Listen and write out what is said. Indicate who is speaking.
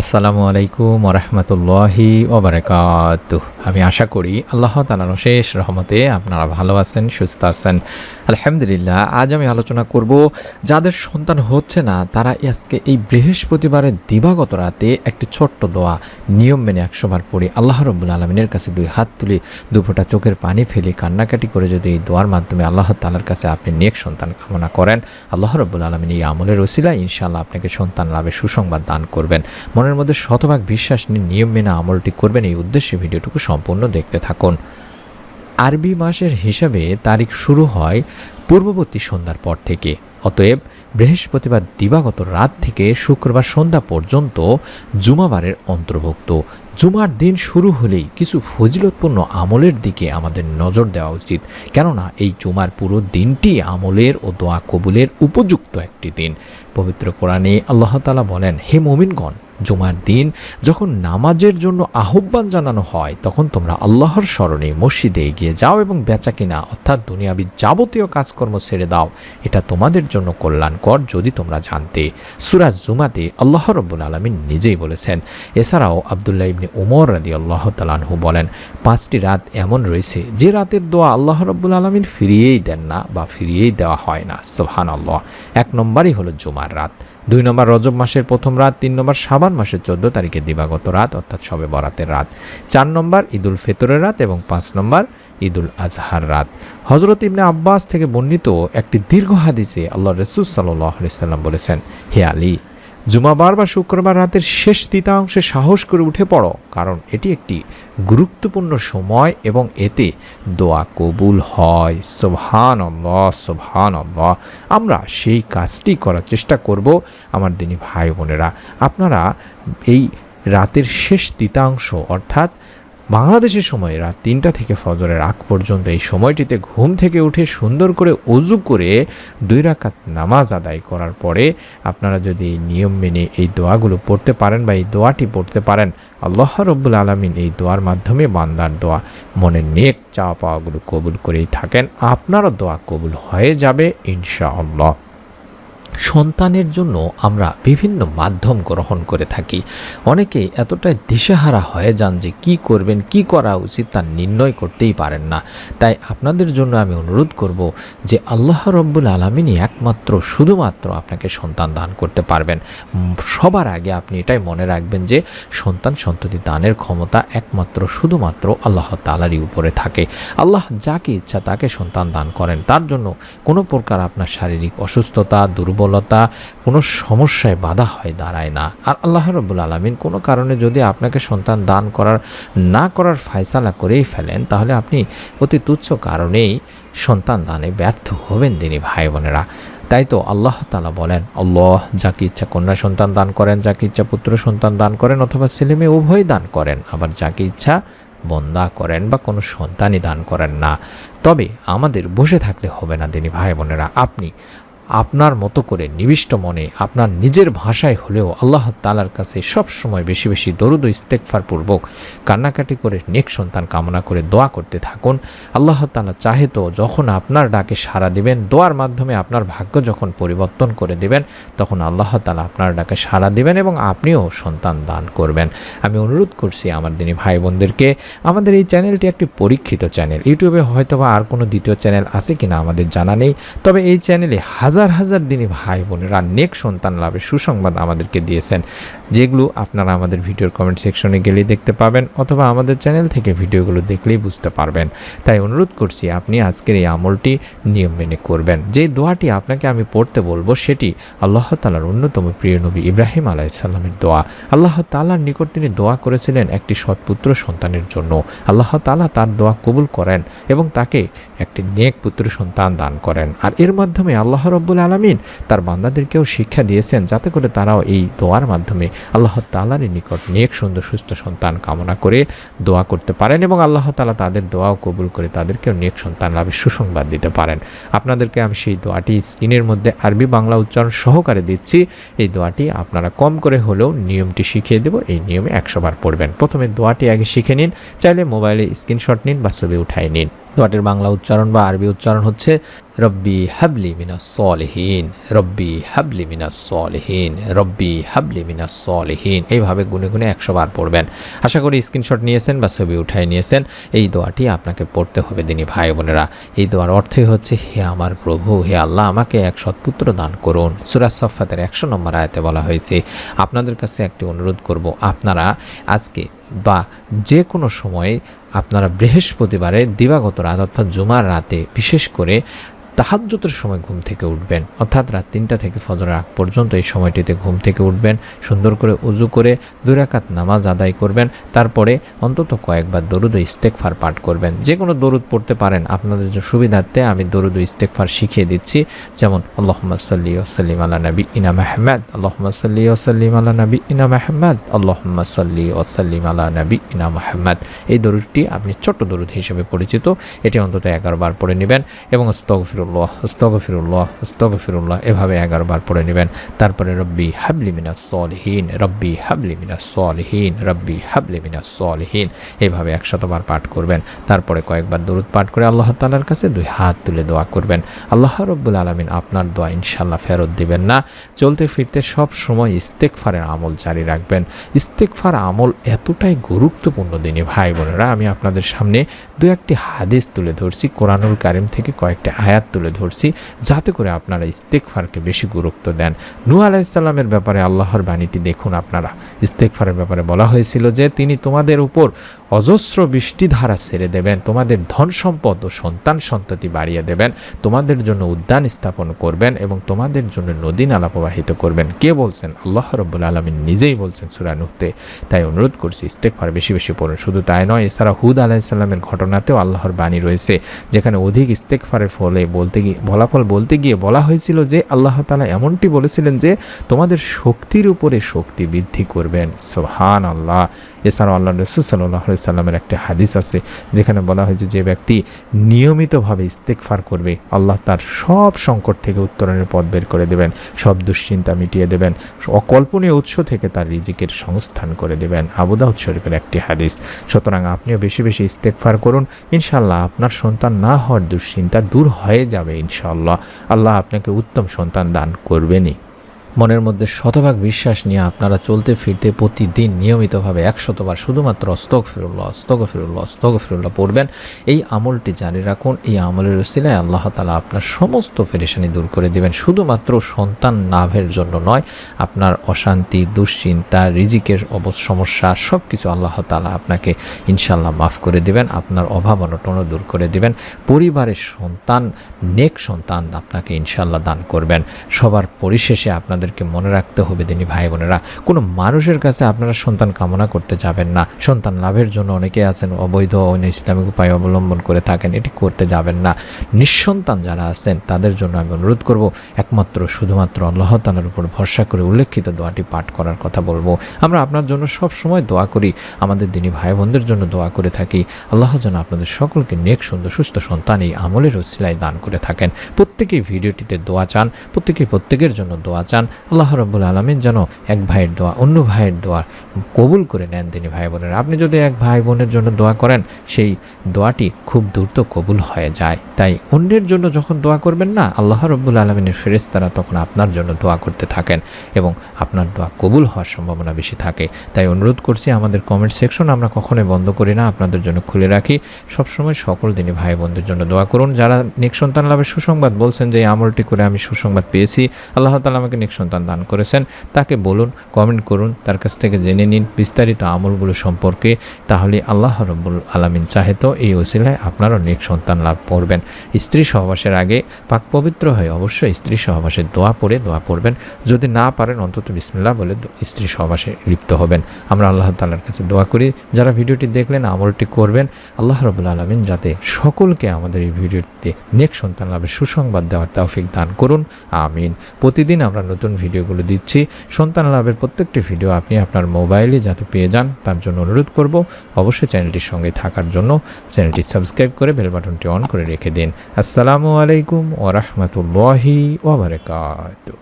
Speaker 1: আসসালামু আলাইকুম ওরহমতুল্লাহি ওবরাকাত। আমি আশা করি আল্লাহ তালার শেষ রহমতে আপনারা ভালো আছেন, সুস্থ আছেন। আলহামদুলিল্লাহ, আজ আমি আলোচনা করব যাদের সন্তান হচ্ছে না, তারা আজকে এই বৃহস্পতিবারের দিবাগত রাতে একটি ছোট্ট দোয়া নিয়ম মেনে একশোবার পড়ে আল্লাহ রব্বুল আলমিনের কাছে দুই হাত তুলে দুফোটা চোখের পানি ফেলে কান্নাকাটি করে যদি এই দোয়ার মাধ্যমে আল্লাহ তালার কাছে আপনি নেক সন্তান কামনা করেন, আল্লাহ রব্বুল আলমিন এই আমলের ওসিলা ইনশাআল্লাহ আপনাকে সন্তান লাভে সুসংবাদ দান করবেন। মনের মধ্যে শতভাগ বিশ্বাস নিয়ে নিয়ম মেনে আমলটি করবেন এই উদ্দেশ্যে ভিডিওটুকু সম্পূর্ণ দেখতে থাকুন। আরবি মাসের হিসাবে তারিখ শুরু হয় পূর্ববর্তী সন্ধ্যার পর থেকে। অতএব বৃহস্পতিবার দিবাগত রাত থেকে শুক্রবার সন্ধ্যা পর্যন্ত জুমাবারের অন্তর্ভুক্ত। জুমার দিন শুরু হলেই কিছু ফজিলতপূর্ণ আমলের দিকে আমাদের নজর দেওয়া উচিত। কেননা, এই জুমার পুরো দিনটি আমলের ও দোয়া কবুলের উপযুক্ত একটি দিন। পবিত্র কোরআনে আল্লাহ তালা বলেন, হে মোমিনগণ, জুমার দিন যখন নামাজের জন্য আহ্বান জানানো হয়, তখন তোমরা আল্লাহর স্মরণে মসজিদে এগিয়ে যাও এবং বেচা কিনা অর্থাৎ দুনিয়াবি যাবতীয় কাজকর্ম ছেড়ে দাও। এটা তোমাদের জন্য কল্যাণকর যদি তোমরা জানতে। সুরাজ জুমাতে আল্লাহ রব্বুল আলমিন নিজেই বলেছেন, এছাড়াও আবদুল্লাহ ইবনে উমর রাদি আল্লাহ তালানহু বলেন, পাঁচটি রাত এমন রয়েছে যে রাতের দোয়া আল্লাহ রব্বুল আলমিন ফিরিয়েই দেন না বা ফিরিয়েই দেওয়া হয় না। সোহান আল্লাহ এক নম্বরই হলো জুমার রাত। দুই নম্বর রজব মাসের প্রথম রাত, তিন নম্বর সাবান মাসের চোদ্দ তারিখে দিবাগত রাত, অর্থাৎ সবে বরাতের রাত। চার নম্বর ঈদুল ফেতরের রাত এবং পাঁচ নম্বর ঈদুল আজহার রাত। হজরত ইবনে আব্বাস থেকে বর্ণিত একটি দীর্ঘ হাদিসে আল্লাহ রসুল সাল্লাহ সাল্লাম বলেছেন, হে আলী জুমাবার বা শুক্রবার রাতের শেষ তৃতীয়াংশে সাহস করে উঠে পড়ো, কারণ এটি একটি গুরুত্বপূর্ণ সময় এবং এতে দোয়া কবুল হয়। সোভান আল্লাহ সোভান আল্লাহ আমরা সেই কাজটি করার চেষ্টা করব, আমার দিনী ভাই বোনেরা। আপনারা এই রাতের শেষ তৃতীয়াংশ অর্থাৎ বাংলাদেশের সময় রাত তিনটা থেকে ফজরের আগ পর্যন্ত এই সময়টিতে ঘুম থেকে উঠে সুন্দর করে অজু করে দুই রাকাত নামাজ আদায় করার পরে আপনারা যদি নিয়ম মেনে এই দোয়াগুলো পড়তে পারেন বা এই দোয়াটি পড়তে পারেন, আল্লাহ রব্বুল আলমিন এই দোয়ার মাধ্যমে বান্দার দোয়া মনে নেক চাওয়া পাওয়াগুলো কবুল করেই থাকেন। আপনারও দোয়া কবুল হয়ে যাবে, ইনশাআল্লাহ। সন্তানের জন্য আমরা বিভিন্ন মাধ্যম গ্রহণ করে থাকি। অনেকেই এতটাই দিশেহারা হয়ে যান যে কি করবেন, কি করা উচিত তা নির্ণয় করতেই পারেন না। তাই আপনাদের জন্য আমি অনুরোধ করব যে আল্লাহ রব্বুল আলমিনই একমাত্র, শুধুমাত্র আপনাকে সন্তান দান করতে পারবেন। সবার আগে আপনি এটাই মনে রাখবেন যে সন্তান সন্ততি দানের ক্ষমতা একমাত্র, শুধুমাত্র আল্লাহ তালারই উপরে থাকে। আল্লাহ যাকে ইচ্ছা তাকে সন্তান দান করেন। তার জন্য কোনো প্রকার আপনার শারীরিক অসুস্থতা দুর্বল দুর্বলতা কোনো সমস্যায় বাধা হয়, দাঁড়ায় না। আর আল্লাহ রব্বুল আলমিন কোনো কারণে যদি আপনাকে সন্তান দান করার, না করার ফায়সালা করেই ফেলেন, তাহলে আপনি অতি তুচ্ছ কারণেই সন্তান দানে ব্যর্থ হবেন তিনি ভাই বোনেরা। তাই তো আল্লাহ তালা বলেন, আল্লাহ যাকে ইচ্ছা কন্যা সন্তান দান করেন, যাকে ইচ্ছা পুত্র সন্তান দান করেন, অথবা ছেলে মেয়ে উভয় দান করেন, আবার যাকে ইচ্ছা বন্দা করেন বা কোনো সন্তানই দান করেন না। তবে আমাদের বসে থাকলে হবে না, দিনী ভাই বোনেরা। আপনি আপনার মতো করে নিবিষ্ট মনে আপনার নিজের ভাষায় হলেও আল্লাহ তালার কাছে সব সময় বেশি বেশি দরুদ ইস্তেকফার পূর্বক কান্নাকাটি করে নেক সন্তান কামনা করে দোয়া করতে থাকুন। আল্লাহ তালা চাহে তো যখন আপনার ডাকে সাড়া দিবেন, দোয়ার মাধ্যমে আপনার ভাগ্য যখন পরিবর্তন করে দিবেন, তখন আল্লাহ তালা আপনার ডাকে সাড়া দিবেন এবং আপনিও সন্তান দান করবেন। আমি অনুরোধ করছি আমার দিনী ভাই বোনদেরকে আমাদের এই চ্যানেলটি একটি পরীক্ষিত চ্যানেল। ইউটিউবে হয়তোবা আর কোনো দ্বিতীয় চ্যানেল আছে কিনা আমাদের জানা নেই, তবে এই চ্যানেলে হাজার হাজার হাজার দিনই ভাই বোনেরা নেক সন্তান লাভের সুসংবাদ আমাদেরকে দিয়েছেন, যেগুলো আপনারা আমাদের ভিডিওর কমেন্ট সেকশনে গেলেই দেখতে পাবেন অথবা আমাদের চ্যানেল থেকে ভিডিওগুলো দেখলেই বুঝতে পারবেন। তাই অনুরোধ করছি, আপনি আজকের এই আমলটি নিয়ম মেনে করবেন। যে দোয়াটি আপনাকে আমি পড়তে বলব, সেটি আল্লাহ তালার অন্যতম প্রিয় নবী ইব্রাহিম আলাইসাল্লামের দোয়া। আল্লাহ তালার নিকট তিনি দোয়া করেছিলেন একটি সৎপুত্র সন্তানের জন্য। আল্লাহ তালা তার দোয়া কবুল করেন এবং তাকে একটি নেক পুত্র সন্তান দান করেন। আর এর মাধ্যমে আল্লাহ রব্বুল রব্বুল আলমিন। তার বান্দাদেরকেও শিক্ষা দিয়েছেন যাতে করে তারাও এই দোয়ার মাধ্যমে আল্লাহ তালারই নিকট নেক, সুন্দর, সুস্থ সন্তান কামনা করে দোয়া করতে পারেন এবং আল্লাহ তালা তাদের দোয়াও কবুল করে তাদেরকেও নেক সন্তান লাভের সুসংবাদ দিতে পারেন। আপনাদেরকে আমি সেই দোয়াটি স্ক্রিনের মধ্যে আরবি বাংলা উচ্চারণ সহকারে দিচ্ছি। এই দোয়াটি আপনারা কম করে হলেও নিয়মটি শিখিয়ে দেব। এই নিয়মে একশোবার পড়বেন। প্রথমে দোয়াটি আগে শিখে নিন। চাইলে মোবাইলে স্ক্রিনশট নিন বা ছবি উঠাই নিন। দোয়াটির বাংলা উচ্চারণ বা আরবি উচ্চারণ হচ্ছে, রব্বি হাবলি মিনাস সলিহীন, রব্বি হাবলি মিনাস সলিহীন, রব্বি হাবলি মিনাস সলিহীন। এইভাবে গুনে গুনে একশো বার পড়বেন। আশা করি স্ক্রিনশট নিয়েছেন বা ছবি উঠাই নিয়েছেন। এই দোয়াটি আপনাকে পড়তে হবে দিনী ভাই বোনেরা। এই দোয়ার অর্থই হচ্ছে, হে আমার প্রভু, হে আল্লাহ, আমাকে এক সৎপুত্র দান করুন। সুরাজ সফাতের একশো নম্বর আয়তে বলা হয়েছে, আপনাদের কাছে একটি অনুরোধ করব, আপনারা আজকে বা যে কোনো সময়ে আপনারা বৃহস্পতিবারে দিবাগত রাত অর্থাৎ জুমার রাতে বিশেষ করে তাহাজ্জুতের সময় ঘুম থেকে উঠবেন। অর্থাৎ রাত তিনটা থেকে ফজরের আগ পর্যন্ত এই সময়টিতে ঘুম থেকে উঠবেন, সুন্দর করে উজু করে দুই রাকাত নামাজ আদায় করবেন, তারপরে অন্তত কয়েকবার দরুদ ইস্তেকফার পাঠ করবেন। যে কোনো দরুদ পড়তে পারেন, আপনাদের সুবিধার্থে আমি দরুদ ইস্তেকফার শিখিয়ে দিচ্ছি। যেমন আল্লাহম্মদ সাল্লি ওসাল্লিম আল্লাহ নবী ইনা মাহমদ আল্লাহম্মদ সাল্লি ওসাল্লিম আল্লাহ নবী ইনা আহমেদ আল্লাহম্মদ সাল্লি ওসাল্লিম আল্লাহ নবী ইনাম আহমেদ এই দরুদটি আপনি ছোট্ট দরুদ হিসেবে পরিচিত। এটি অন্তত এগারো বার পড়ে নেবেন এবং স্তগফিরুল্লাহ স্তগফিরুল্লাহ স্তগফিরুল্লাহ এভাবে এগারো বার পড়ে নেবেন। তারপরে রব্বি হাবলি মিনাস সলহীন, রব্বি হাবলি মিনাস সলহীন, রব্বি হাবলি মিনাস সলহীন। এইভাবে একশতবার পাঠ করবেন। তারপরে কয়েকবার দরুদ পাঠ করে আল্লাহ তালার কাছে দুই হাত তুলে দোয়া করবেন। আল্লাহ রব্বুল আলমিন আপনার দোয়া ইনশাল্লাহ ফেরত দিবেন না। চলতে ফিরতে সব সময় ইস্তেকফারের আমল জারি রাখবেন। ইস্তেকফার আমল এতটাই গুরুত্বপূর্ণ দিনই ভাই বোনেরা, আমি আপনাদের সামনে দু একটি হাদিস তুলে ধরছি। কোরআনুল কারিম থেকে কয়েকটি আয়াত তুলে ধরছি, যাতে করে আপনারা ইস্তেকফারকে বেশি গুরুত্ব দেন। নু আলাইসাল্লামের ব্যাপারে আল্লাহর বাণীটি দেখুন আপনারা। ইস্তেকফারের ব্যাপারে বলা হয়েছিল যে, তিনি তোমাদের উপর অজস্র বৃষ্টিধারা ছেড়ে দেবেন, তোমাদের ধন সম্পদ ও সন্তান সন্ততি বাড়িয়ে দেবেন, তোমাদের জন্য উদ্যান স্থাপন করবেন এবং তোমাদের জন্য নদী নালা প্রবাহিত করবেন। কে বলছেন? আল্লাহ রব্বুল আলমিন নিজেই বলছেন সুরানুতে তাই অনুরোধ করছি ইস্তেকফার বেশি বেশি পড়ুন। শুধু তাই নয়, এছাড়া হুদ আলাহিসাল্লামের ঘটনাতেও আল্লাহর বাণী রয়েছে, যেখানে অধিক ইস্তেকফারের ফলে বলতে গিয়ে, ফলাফল বলতে গিয়ে বলা হয়েছিল যে আল্লাহ তালা এমনটি বলেছিলেন যে তোমাদের শক্তির উপরে শক্তি বৃদ্ধি করবেন। সোহান আল্লাহ এছাড়াও আল্লাহ রসুল সাল্লামের একটি হাদিস আছে, যেখানে বলা হয়েছে যে ব্যক্তি নিয়মিতভাবে ইস্তেকফার করবে, আল্লাহ তার সব সংকট থেকে উত্তরণের পথ বের করে দেবেন, সব দুশ্চিন্তা মিটিয়ে দেবেন, অকল্পনীয় উৎস থেকে তার রিজিকের সংস্থান করে দেবেন। আবুদাউদ শরীফের একটি হাদিস। সুতরাং আপনিও বেশি বেশি ইস্তেকফার করুন ইনশাল্লাহ আপনার সন্তান না হওয়ার দুশ্চিন্তা দূর হয়ে যাবে ইনশাল্লাহ আল্লাহ আপনাকে উত্তম সন্তান দান করবেনই। মনের মধ্যে শতভাগ বিশ্বাস নিয়ে আপনারা চলতে ফিরতে প্রতিদিন নিয়মিতভাবে একশতবার শুধুমাত্র অস্তক ফিরুল্লাহ অস্তক ফিরুল্লাহ অস্তক ফিরুল্লাহ পড়বেন। এই আমলটি জারি রাখুন। এই আমলের উসিলায় আল্লাহ তালা আপনার সমস্ত ফেরেশানি দূর করে দেবেন। শুধুমাত্র সন্তান লাভের জন্য নয়, আপনার অশান্তি, দুশ্চিন্তা, রিজিকের অব সমস্যা সব কিছু আল্লাহ তালা আপনাকে ইনশাল্লাহ মাফ করে দেবেন। আপনার অভাব অনটনও দূর করে দেবেন। পরিবারের সন্তান, নেক সন্তান আপনাকে ইনশাল্লাহ দান করবেন। সবার পরিশেষে আপনাদের আপনাদেরকে মনে রাখতে হবে, দিনী ভাই বোনেরা। কোনো মানুষের কাছে আপনারা সন্তান কামনা করতে যাবেন না। সন্তান লাভের জন্য অনেকে আছেন, অবৈধ অন্য ইসলামিক উপায় অবলম্বন করে থাকেন, এটি করতে যাবেন না। নিঃসন্তান যারা আছেন, তাদের জন্য আমি অনুরোধ করব, একমাত্র, শুধুমাত্র আল্লাহ তালার উপর ভরসা করে উল্লেখিত দোয়াটি পাঠ করার কথা বলব। আমরা আপনার জন্য সব সময় দোয়া করি, আমাদের দিনী ভাই বোনদের জন্য দোয়া করে থাকি। আল্লাহ যেন আপনাদের সকলকে নেক, সুন্দর, সুস্থ সন্তান এই আমলের ওসিলায় দান করে থাকেন। প্রত্যেকেই ভিডিওটিতে দোয়া চান, প্রত্যেকেই প্রত্যেকের জন্য দোয়া চান। আল্লাহ রব্বুল আলমিন যেন এক ভাইয়ের দোয়া, অন্য ভাইয়ের দোয়া কবুল করে নেন তিনি ভাই বোনের। আপনি যদি এক ভাই বোনের জন্য দোয়া করেন, সেই দোয়াটি খুব দ্রুত কবুল হয়ে যায়। তাই অন্যের জন্য যখন দোয়া করবেন না, আল্লাহ রব্বুল আলমিনের ফেরেস্তারা তখন আপনার জন্য দোয়া করতে থাকেন এবং আপনার দোয়া কবুল হওয়ার সম্ভাবনা বেশি থাকে। তাই অনুরোধ করছি, আমাদের কমেন্ট সেকশন আমরা কখনোই বন্ধ করি না, আপনাদের জন্য খুলে রাখি। সবসময় সকল দিনই ভাই বোনদের জন্য দোয়া করুন। যারা নেক সন্তান লাভের সুসংবাদ বলছেন যে আমলটি করে আমি সুসংবাদ পেয়েছি। আল্লাহ তালা আমাকে নেক সন্তান দান করেছেন। তাকে বলুন কমেন্ট করুন, তার কাছ থেকে জেনে নিন বিস্তারিত আমলগুলো সম্পর্কে। তাহলে আল্লাহ রব্বুল আলমিন চাহে তো এই ওসিলায় আপনারও নেক সন্তান লাভ করবেন। স্ত্রী সহবাসের আগে পাক পবিত্র হয়ে অবশ্যই স্ত্রী সহবাসের দোয়া পড়ে দোয়া পড়বেন। যদি না পারেন, অন্তত বিসমিল্লা বলে স্ত্রী সহবাসে লিপ্ত হবেন। আমরা আল্লাহ তাল্লার কাছে দোয়া করি, যারা ভিডিওটি দেখলেন, আমলটি করবেন। আল্লাহ রবুল আলমিন যাতে সকলকে আমাদের এই ভিডিওতে নেক সন্তান লাভের সুসংবাদ দেওয়ার তৌফিক দান করুন। আমিন। প্রতিদিন আমরা নতুন ভিডিওগুলো দিচ্ছি। সন্তান লাভের প্রত্যেকটি ভিডিও আপনি আপনার মোবাইলে যাতে পেয়ে যান, তার জন্য অনুরোধ করব। অবশ্যই চ্যানেলটির সঙ্গে থাকার জন্য চ্যানেলটি সাবস্ক্রাইব করে বেল বাটনটি অন করে রেখে দিন। আসসালামু আলাইকুম ওরহমতুল্লাহি ওবরাকাতু